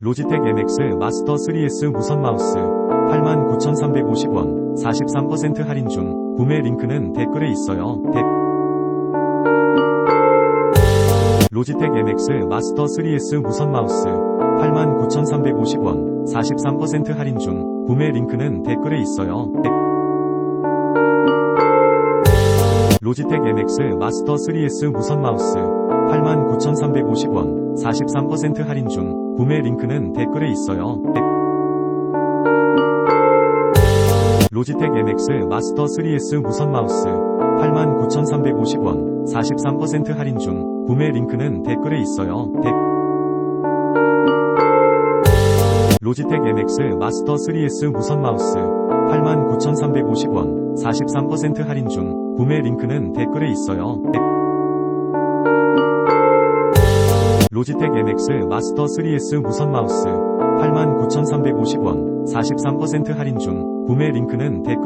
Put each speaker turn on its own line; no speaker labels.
로지텍 MX 마스터 3S 무선 마우스. 89,350원. 43% 할인 중. 구매 링크는 댓글에 있어요. 댓- 로지텍 MX 마스터 3S 무선 마우스. 89,350원. 43% 할인 중. 구매 링크는 댓글에 있어요. 댓- 로지텍 MX 마스터 3S 무선 마우스 89,350원 43% 할인 중 구매 링크는 댓글에 있어요. 댓- 로지텍 MX 마스터 3S 무선 마우스 89,350원 43% 할인 중 구매 링크는 댓글에 있어요. 댓- 로지텍 MX 마스터 3S 무선 마우스 89,350원 43% 할인 중 구매 링크는 댓글에 있어요. 로지텍 MX 마스터 3S 무선 마우스. 89,350원 43% 할인 중. 구매 링크는 댓글에